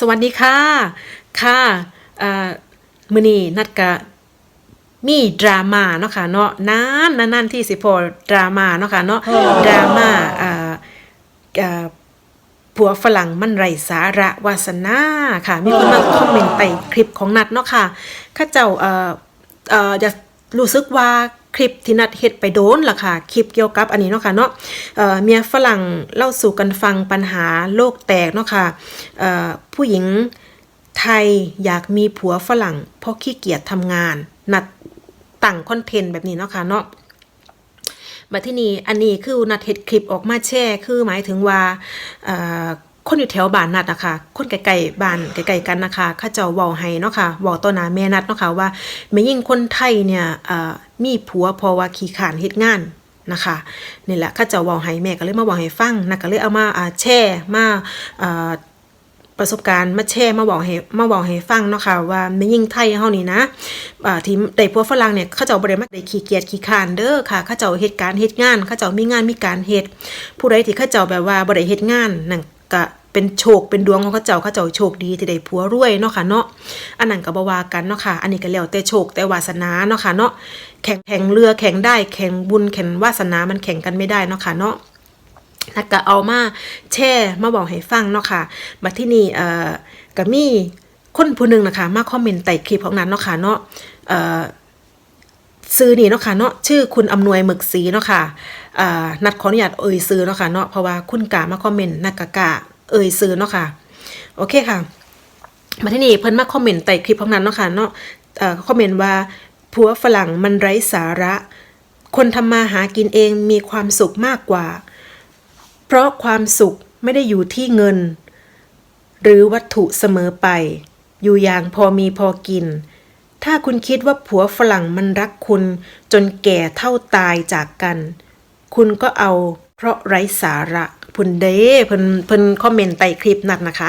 สวัสดีค่ะ ค่ะอ่ามื้อนี้นัดกะมีดราม่าเนาะค่ะเนาะนานนานๆที่สิพอดราม่าเนาะค่ะเนาะดราม่าอ่าอ่าผัวฝรั่งมันไร้สาระวาสนาค่ะ มีคนมาคอมเมนต์ใต้คลิปของนัดเนาะค่ะเข้าเจ้าเอ่อเอ่อจะรู้สึกว่า คลิปที่นัดเฮ็ดไปโดนล่ะค่ะ คลิปเกี่ยวกับอันนี้เนาะค่ะเนาะเมียฝรั่งเล่าสู่กันฟังปัญหาโลกแตกเนาะค่ะผู้หญิงไทยอยากมีผัวฝรั่งเพราะขี้เกียจทำงาน นัดตั้งคอนเทนต์แบบนี้เนาะค่ะเนาะบัดที่นี้อันนี้คือนัดเฮ็ดคลิปออกมาแชร์คือหมายถึงว่าเอ่อคนอยู่แถวบ้านนัดนะคะ คนไกลๆบ้านไกลๆกันนะคะเขาเจ้าเว้าให้เนาะค่ะเว้าต่อหน้าแม่นัดเนาะค่ะว่าแม่ยิ่งคนไทยเนี่ย มีผัวพราะว่าขี้ขานเฮ็ดงานนะคะนี่แหละเขาเจ้าว้าให้แม่ก็เลยมาว้าให้ฟังนะก็เลยเอามาอ่าแชร์มาอ่อประสบการณ์มาแชร์มาบอกให้มาบอกให้ฟังเนาะค่ะว่าไม่ยิ่งไทยเฮานี่นะอ่าที่ได้พวกฝรั่งเนี่ยเขาเจ้าบ่ได้มาได้ขี้เกียจขี้คานเด้อค่ะเขาเจ้าเฮ็ดการเฮ็ดงานเขาเจ้ามีงานมีการเฮ็ดผู้ใดที่เขาเจ้าแบบว่าบ่ได้เฮ็ดงานนั่นก็ เป็นโชคเป็นดวงของเขาเจ้าเขาเจ้าโชคดีที่ได้ผัวรวยเนาะค่ะเนาะอันนั้นก็บ่ว่ากันเนาะค่ะ อันนี้ก็แล้วแต่โชคแต่วาสนาเนาะค่ะเนาะแข่งแข่งเรือแข่งได้แข่งบุญแข่งวาสนามันแข่งกันไม่ได้เนาะค่ะเนาะแล้วก็เอามาแช่มาบอกให้ฟังเนาะค่ะบัดที่นี่เอ่อก็มีคนผู้หนึ่งนะคะมาคอมเมนต์ใต้คลิปของนั้นเนาะค่ะเนาะเอ่อซื้อนี่เนาะค่ะเนาะชื่อคุณอำนวยหมึกสีเนาะค่ะอ่านัดขออนุญาตเอ่ยซื้อเนาะค่ะเนาะเพราะว่าคุณกามาคอมเมนต์นักกะกะ เอ่ยซื้อเนาะค่ะ โอเคค่ะ มาที่นี่เพิ่นมาคอมเมนต์ใต้คลิปของนั้นเนาะค่ะเนาะคอมเมนต์ว่าผัวฝรั่งมันไร้สาระ คนทำมาหากินเองมีความสุขมากกว่า เพราะความสุขไม่ได้อยู่ที่เงิน หรือวัตถุเสมอไป อยู่อย่างพอมีพอกิน ถ้าคุณคิดว่าผัวฝรั่งมันรักคุณ จนแก่เท่าตายจากกัน คุณก็เอา เพราะไร้สาระพุนเด้เพิ่นเพิ่นคอมเมนต์ใต้คลิปนัดนะคะ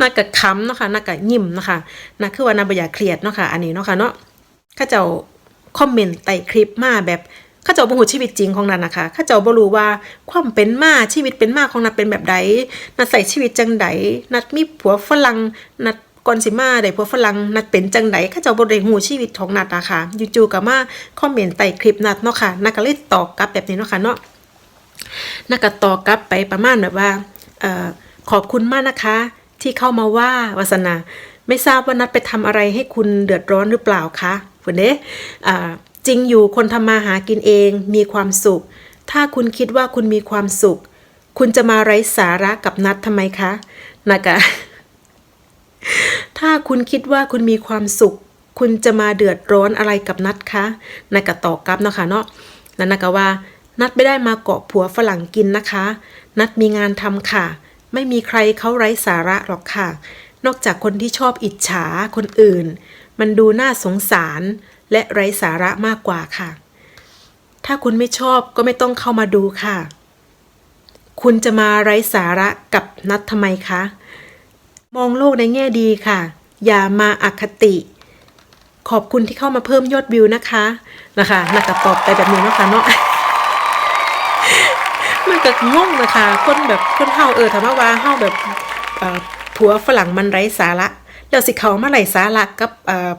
น่ากะค้ำเนาะค่ะน่ากะยิ้มนะคะน่าคือว่านาบอยากเครียดเนาะค่ะอันนี้เนาะค่ะเนาะข้าเจ้าคอมเมนต์ใต้คลิปมาแบบข้าเจ้าบ่ฮู้ชีวิตจริงของนัดนะคะข้าเจ้าบ่รู้ว่าความเป็นมาชีวิตเป็นมาของนัดเป็นแบบใดนัดใส่ชีวิตจังใดนัดมีผัวฝรั่งนัดก่อนสิมาได้ผัวฝรั่งนัดเป็นจังใดข้าเจ้าบ่ได้ฮู้ชีวิตของนัดอะค่ะจู่ๆก็มาคอมเมนต์ใต้คลิปนัดเนาะค่ะนัดก็เลยตอบกลับแบบนี้เนาะค่ะเนาะ นักก็ตอบกลับไปประมาณแบบว่าออขอบคุณมากนะคะ ที่เข้ามาว่าวาสนา ไม่ทราบว่านัดไปทำอะไรให้คุณเดือดร้อนหรือเปล่าคะฝนเด้อ่จริงอยู่คนทำมาหากินเองมีความสุข ถ้าคุณคิดว่าคุณมีความสุข คุณจะมาไร้สาระกับนัดทำไมคะนักะถ้าคุณคิดว่าคุณมีความสุข คุณจะมาเดือดร้อนอะไรกับนัดคะนักก็ตอบกลับนะคะเนาะแล้วนักก็ว่า นัดไม่ได้มาเกาะผัวฝรั่งกินนะคะ นัดมีงานทำค่ะ ไม่มีใครเขาไร้สาระหรอกค่ะ นอกจากคนที่ชอบอิจฉาคนอื่น มันดูน่าสงสารและไร้สาระมากกว่าค่ะ ถ้าคุณไม่ชอบก็ไม่ต้องเข้ามาดูค่ะ คุณจะมาไร้สาระกับนัดทำไมคะ มองโลกในแง่ดีค่ะ อย่ามาอาคติ ขอบคุณที่เข้ามาเพิ่มยอดวิวนะคะ นะคะนักกระตอบไปแบบนี้เนาะค่ะเนาะ ก็งงนะคะคนแบบคนเฮาเออถามว่าว่าเฮาแบบผัวฝรั่งมันไร้สาระแล้วสิเขามาไร้สาระกับ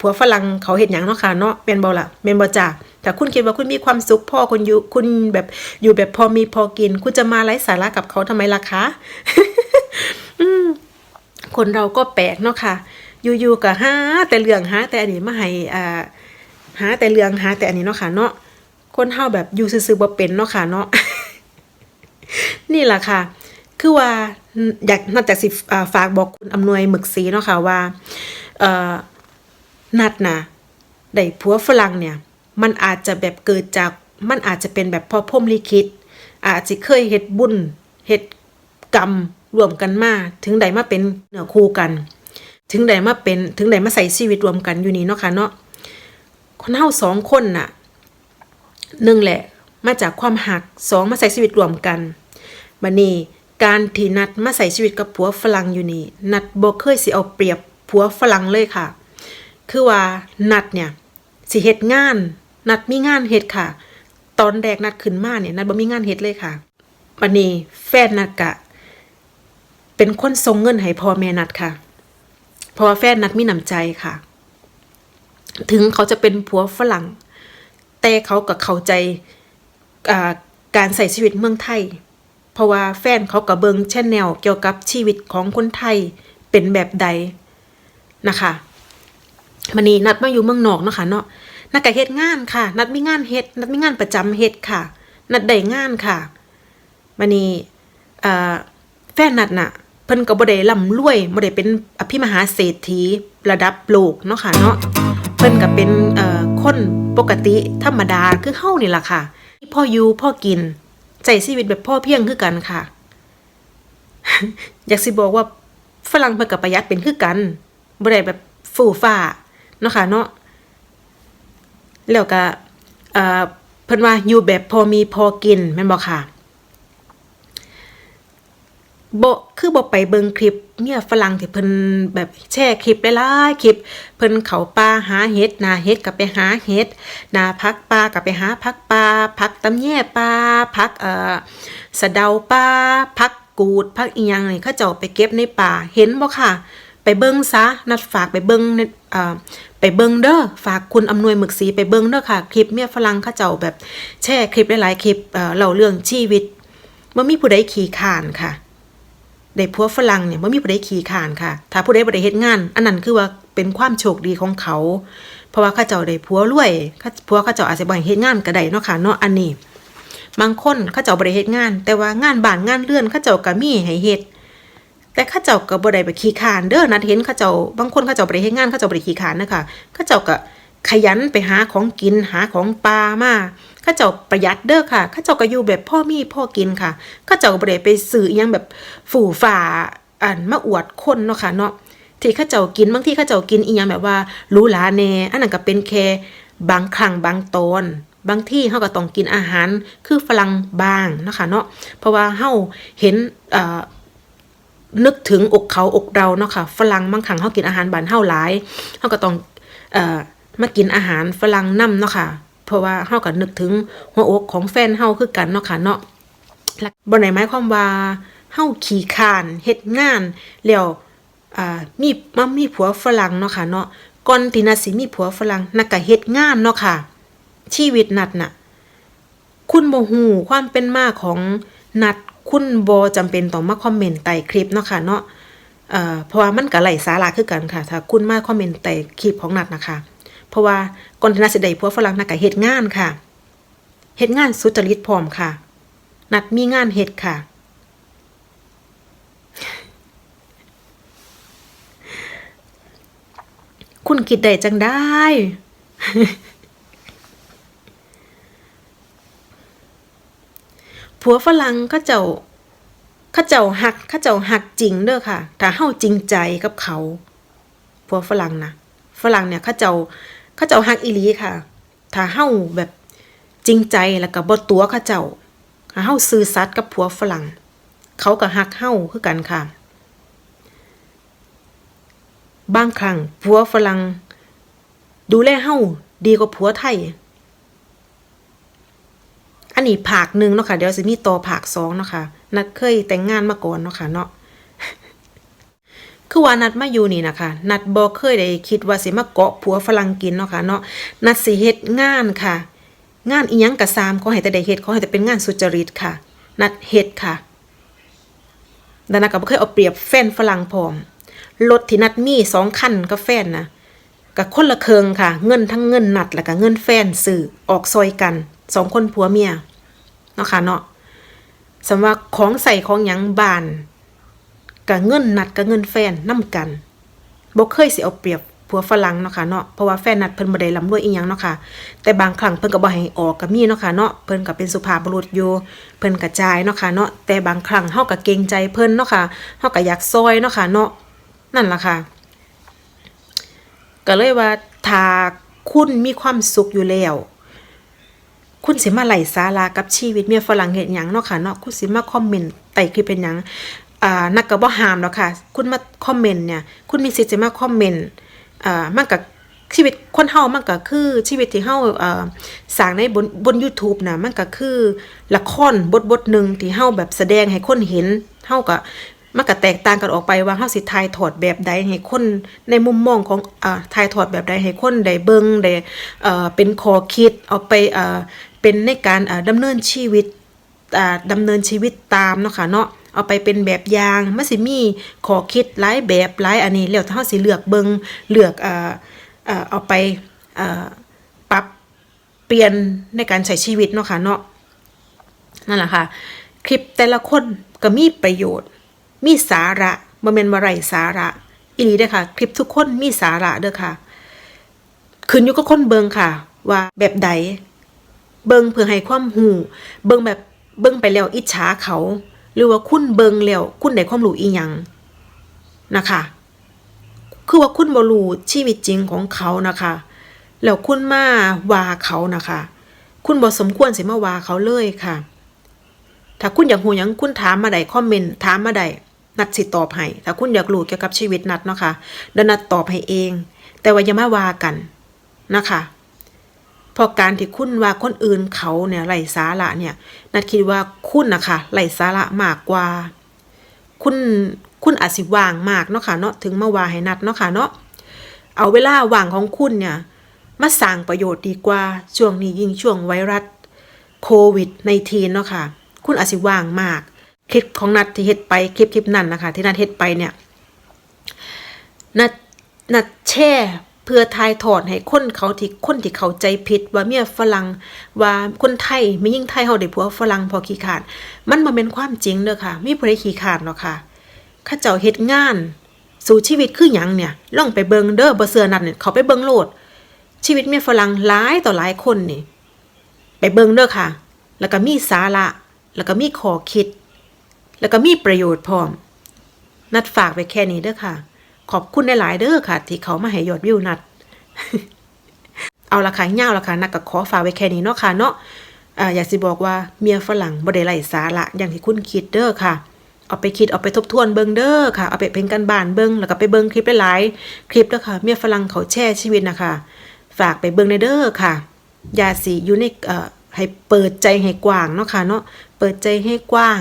ผัวฝรั่งเขาเห็นอย่างเนาะค่ะเนาะแม่นบ่ล่ะแม่นบ่จ้าถ้าคุณคิดว่าคุณมีความสุขพ่อคุณอยู่คุณแบบอยู่แบบพอมีพอกิน คุณจะมาไร้สาระกับเขาทำไมล่ะคะคนเราก็แปลกเนาะค่ะ อยู่ๆก็หาแต่เรื่องหาแต่อันนี้มาให้อ่าหาแต่เรื่องหาแต่อันนี้เนาะค่ะเนาะคนเฮาแบบอยู่ซื่อๆบ่เป็นเนาะค่ะเนาะ นี่แหละค่ะ คือว่าอยากนอกจากสิฝากบอกคุณอำนวยหมึกสีเนาะค่ะว่าเอ่อนัดนะได้ผัวฝรั่งเนี่ย มันอาจจะแบบเกิดจากมันอาจจะเป็นแบบพอพรหมลิขิตอาจจะเคยเฮ็ดบุญเฮ็ดกรรมรวมกันมาถึงใดมาเป็นเหนือคู่กัน ถึงใดมาเป็นถึงใดมาใส่ชีวิตรวมกันอยู่นี่เนาะค่ะเนาะคนเฮาสองคนน่ะหนึ่งแหละมาจากความหักสองมาใส่ชีวิตรวมกัน บันนี้การที่นัดมาใส่ชีวิตกับผัวฝรั่งอยู่นี่ นัดบ่เคยสิเอาเปรียบผัวฝรั่งเลยค่ะ คือว่านัดเนี่ยสิเฮ็ดงาน นัดมีงานเฮ็ดค่ะ ตอนแรกนัดขึ้นมาเนี่ยนัดบ่มีงานเฮ็ดเลยค่ะบันนี้แฟนนัดกะ เป็นคนส่งเงินให้พ่อแม่นัดค่ะ เพราะว่าแฟนนัดมีน้ำใจค่ะ ถึงเขาจะเป็นผัวฝรั่ง แต่เขาก็เข้าใจการใส่ชีวิตเมืองไทย เพราะว่าแฟนเขากับเบิงแชนแนลเกี่ยวกับชีวิตของคนไทยเป็นแบบใดนะคะมันนี้นัดมาอยู่เมืองนอกนะคะเนาะนัดก็เฮ็ดงานค่ะ นัดมีงานเฮ็ดนัดมีงานประจำเฮ็ดค่ะ นัดได้งานค่ะมันนี่แฟนนัดน่ะเพิ่นก็บ่ได้ร่ำรวยบ่ได้เป็นอภิมหาเศรษฐีระดับโลกเนาะค่ะเนาะเพิ่นก็เป็นเอ่อคนปกติธรรมดาคือเฮานี่ล่ะค่ะพ่ออยู่พ่อกิน ใจชีวิตแบบพ่อเพียงคือกันค่ะ อยากสิบอกว่าฝรั่งเพิ่นก็ประหยัดเป็นคือกันบ่ได้แบบฟู่ฟ้าเนาะค่ะเนาะแล้วก็เอ่อเพิ่นว่าอยู่แบบพอมีพอกินแม่นบ่ค่ะ บ่คือบ่ไปเบิ่งคลิปเมียฝรั่งที่เพิ่นแบบแชร์คลิปหลายๆคลิป เพิ่นเขาป่าหาเห็ดนาเห็ดก็ไปหาเห็ดนาพักป่าก็ไปหาพักป่าพักตำแย่ป่าพักเอ่อสะเดาป่าพักกูดพักอีหยังนี่เขาเจ้าไปเก็บในป่าเห็นบ่ค่ะ ไปเบิ่งซะนัดฝากไปเบิ่งในเอ่อไปเบิ่งเด้อฝากคุณอำนวยหมึกสีไปเบิ่งเด้อค่ะ คลิปเมียฝรั่งเขาเจ้าแบบแชร์คลิปหลายๆคลิปเอ่อเล่าเรื่องชีวิตบ่มีผู้ใดขี้ข้านค่ะ ได้ผัวฝรั่งเนี่ยบ่มีผู้ใดขี่ขานค่ะ ถ้าผู้ใดบ่ได้เฮ็ดงาน อันนั้นคือว่าเป็นความโชคดีของเขา เพราะว่าเขาเจ้าได้ผัวรวยผัวเขาเจ้าอาจจะบ่ให้เฮ็ดงานก็ได้เนาะค่ะเนาะอันนี้บางคนเขาเจ้าบ่ได้เฮ็ดงาน แต่ว่างานบ้านงานเรือนเขาเจ้าก็มีให้เฮ็ดแต่ข้าเจ้าก็บ่ได้ไปขี้ขานเด้อนัดเห็นข้าเจ้าบางคนข้าเจ้าบ่ได้เฮ็ดงานข้าเจ้าบ่ได้ขี้ขานนะคะข้าเจ้าก็ขยันไปหาของกินหาของปลามา ข้าเจ้าประหยัดเด้อค่ะ ข้าเจ้าก็อยู่แบบพ่อมีพ่อกินค่ะ ข้าเจ้าก็บ่ได้ไปซื้ออิหยังแบบฝู่ฝ่าอันมาอวดคนเนาะค่ะเนาะที่ข้าเจ้ากินบางที่ข้าเจ้ากินอีหยังแบบว่ารูหราแน่อันนั้นก็เป็นแค่บางครั้งบางตอนบางที่เฮาก็ต้องกินอาหารคือฝรั่งบางนะคะเนาะเพราะว่าเฮาเห็นนึกถึงอกเขาอกเราเนาะค่ะฝรั่งบางครั้งเขากินอาหารบ้านเฮาหลายเขาก็ต้องเอ่อมากินอาหารฝรั่งนํเนาะค่ะ เพราะว่าเฮาก็นึกถึงหัวอกของแฟนเฮาคือกันเนาะค่ะเนาะและบ่ได้หมายความว่าเฮาขี้คานเฮ็ดงานแล้วอ่ามีมามีผัวฝรั่งเนาะค่ะเนาะก่อนที่นัดสิมีผัวฝรั่งนักก็เฮ็ดงานเนาะค่ะ ชีวิตนัดน่ะ คุณบ่ฮู้ความเป็นมาของนัดคุณบ่จำเป็นต้องมาคอมเมนต์ใต้คลิปเนาะค่ะเนาะเอ่อเพราะว่ามันก็ไร้สาระคือกันค่ะ ถ้าคุณมาคอมเมนต์ใต้คลิปของนัดนะคะ เพราะว่าก่อนที่นัดสิได้ผัวฝรั่งนัดก็เฮ็ดงานค่ะเฮ็ดงานสุจริตพร้อมค่ะ นัดมีงานเฮ็ดค่ะ คุณคิดได้จังได้ผัวฝรั่งเขาเจ้าเขาเจ้าหักเขาเจ้าหักจริงเด้อค่ะ ถ้าเฮาจริงใจกับเขาผัวฝรั่งนะฝรั่งเนี่ยเขาเจ้า เขาเจ้าหักอีลีค่ะ ถ้าเฮาแบบจริงใจแล้วก็บ่ตัวเขาเจ้าถ้าเฮาซื่อสัตย์กับผัวฝรั่ง เขาก็หักเฮาคือกันค่ะ บางครั้งผัวฝรั่งดูแลเฮาดีกว่าผัวไทย อันนี้ผากหนึ่งเนาะค่ะ เดี๋ยวสิมีต่อผากสองเนาะค่ะ นัดเคยแต่งงานมาก่อนเนาะค่ะเนาะ คือว่านัดมาอยู่นี่นะคะ นัดบ่เคยได้คิดว่าสิมาเกาะผัวฝรั่งกินเนาะค่ะเนาะ นัดสิเฮ็ดงานค่ะ งานอีหยังกะซามขอให้แต่ได้เฮ็ดขอให้แต่เป็นงานสุจริตค่ะ นัดเฮ็ดค่ะแต่นัดก็บ่เคยเอาเปรียบแฟนฝรั่งพร้อม รถที่นัดมีสองคันกับแฟนนะกับคนละเคิงค่ะ เงินทั้งเงินนัดแล้วก็เงินแฟนสื่อออกซอยกันสองคนผัวเมียเนาะค่ะเนาะสำว่าของใส่ของหยังบาน กับเงินนัดกับเงินแฟนนํกันบ่เคยสิเอาเปรียบผัวฝรั่งเนาะค่ะเนาะเพราะว่าแฟนนัดเพิ่นบ่ได้ร่ำรวยอีหยังเนาะค่ะแต่บางครั้งเพิ่นก็บ่ให้ออกก็มีเนาะค่ะเนาะเพิ่นก็เป็นสุภาพบุรุษอยู่เพิ่นกระจายเนาะค่ะเนาะแต่บางครั้งเฮาก็เกรงใจเพิ่นเนาะค่ะเฮาก็อยากซอยเนาะค่ะเนาะนั่นล่ะค่ะก็เลยว่าถ้าคุณมีความสุขอยู่แล้วคุณสิมาไหลสารากับชีวิตเมียฝรั่งเห็นหยังเนาะค่ะเนาะคุณสิมาคอมเมนต์ใต้คลิปเป็นหยัง อ่านักก็บ่ห้ามเนาะค่ะ คุณมาคอมเมนต์เนี่ย คุณมีสิทธิ์จะมาคอมเมนต์อ่ามันก็ชีวิตคนเฮามันก็คือชีวิตที่เฮาเอ่อสร้างในบนบน YouTube น่ะมันก็คือละครบทบทหนึ่งที่เฮาแบบแสดงให้คนเห็นเฮาก็มันก็แตกต่างกันออกไปว่าเฮาสิถ่ายทอดแบบใดให้คนในมุมมองของอ่าถ่ายทอดแบบใดให้คนได้เบิ่งได้เอ่อเป็นข้อคิดเอาไปเอ่อเป็นในการอ่าดำเนินชีวิตอ่าดำเนินชีวิตตามเนาะค่ะเนาะ เอาไปเป็นแบบอย่างมันสิมีขอคิดหลายแบบหลายอันนี้แล้วถ้าเฮาสิเลือกเบิงเลือกอ่าอ่าเอาไปอ่าปรับเปลี่ยนในการใช้ชีวิตเนาะค่ะเนาะนั่นแหละค่ะ คลิปแต่ละคนก็มีประโยชน์ มีสาระบ่แม่นว่าไรสาระอีหลีเด้อค่ะ คลิปทุกคนมีสาระเด้อค่ะขึ้นอยู่กับคนเบิงค่ะ ว่าแบบใดเบิงเพื่อให้ความหูเบิงแบบเบิงไปแล้วอิจฉาเขา หรือว่าคุณเบิงแล้วคุณได้ความรู้อีหยังนะคะ คือว่าคุณบ่รู้ชีวิตจริงของเขานะคะ แล้วคุณมาว่าเขานะคะ คุณบ่สมควรสิมาว่าเขาเลยค่ะ ถ้าคุณอยากหูหยังคุณถามมาได้คอมเมนต์ถามมาได้นัดสิตอบให้ ถ้าคุณอยากรู้เกี่ยวกับชีวิตนัดเนาะค่ะเดี๋ยวนัดตอบให้เอง แต่ว่าอย่ามาว่ากันนะคะ เพอการที่คุณว่าคนอื่นเขาเนี่ยไร้สาระเนี่ยนัดคิดว่าคุณนะคะไร้สาระมากกว่า คุณคุณอาจสิว่างมากเนาะค่ะเนาะถึงมาว่าให้นัดเนาะค่ะเนาะเอาเวลาว่างของคุณเนี่ยมาสร้างประโยชน์ดีกว่าช่วงนี้ยิ่งช่วงไวรัสโควิดในทีนเนาะค่ะ คุณอาจสิว่างมาก คลิปของนัดที่เฮ็ดไปคลิปคลิปนั้นนะคะ ที่นัดเฮ็ดไปเนี่ยนัดนัดแช่ เพื่อทายถอดให้คนเขาที่คนที่เขาใจผิดว่าเมียฝรั่งว่าคนไทยไม่ยิ่งไทยเฮาได้ผัวฝรั่งพอขี้ขาด มันบ่แม่นความจริงเด้อค่ะมีผู้ใดขี้ขาดหรอกค่ะข้าเจ้าเฮ็ดงาน สู่ชีวิตคือหยังเนี่ยลองไปเบิงเด้อบ่เสือนัดเนี่ยเขาไปเบิงโลด ชีวิตเมียฝรั่งหลายต่อหลายคนนี่ ไปเบิงเด้อค่ะ แล้วก็มีสาระ แล้วก็มีข้อคิด แล้วก็มีประโยชน์พร้อม นัดฝากไว้แค่นี้เด้อค่ะ ขอบคุณหลาย ๆ เด้อค่ะ ที่เขามาให้ยอดวิวนัด เอาละค่ะเงาละค่ะนักก็ขอฝากไว้แค่นี้เนาะค่ะเนาะอยากสิบอกว่าเมียฝรั่งบ่ได้ไร้สาระอย่างที่คุณคิดเด้อค่ะเอาไปคิดเอาไปทบทวนเบิงเด้อค่ะเอาไปเป็นกันบ้านเบิงแล้วก็ไปเบิงคลิปหลายๆคลิปเด้อค่ะ เมียฝรั่งเขาแช่ชีวิตนะคะ ฝากไปเบิงในเด้อค่ะอย่าสิอยู่ในเอ่อให้เปิดใจให้กว้างเนาะค่ะเนาะเปิดใจให้กว้าง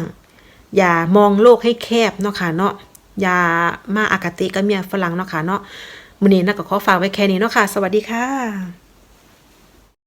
อย่ามองโลกให้แคบเนาะค่ะเนาะ อย่ามาอากติกับเมียฝรั่งเนาะค่ะเนาะมื้อนี้นักก็ขอฝากไว้แค่นี้เนาะค่ะ สวัสดีค่ะ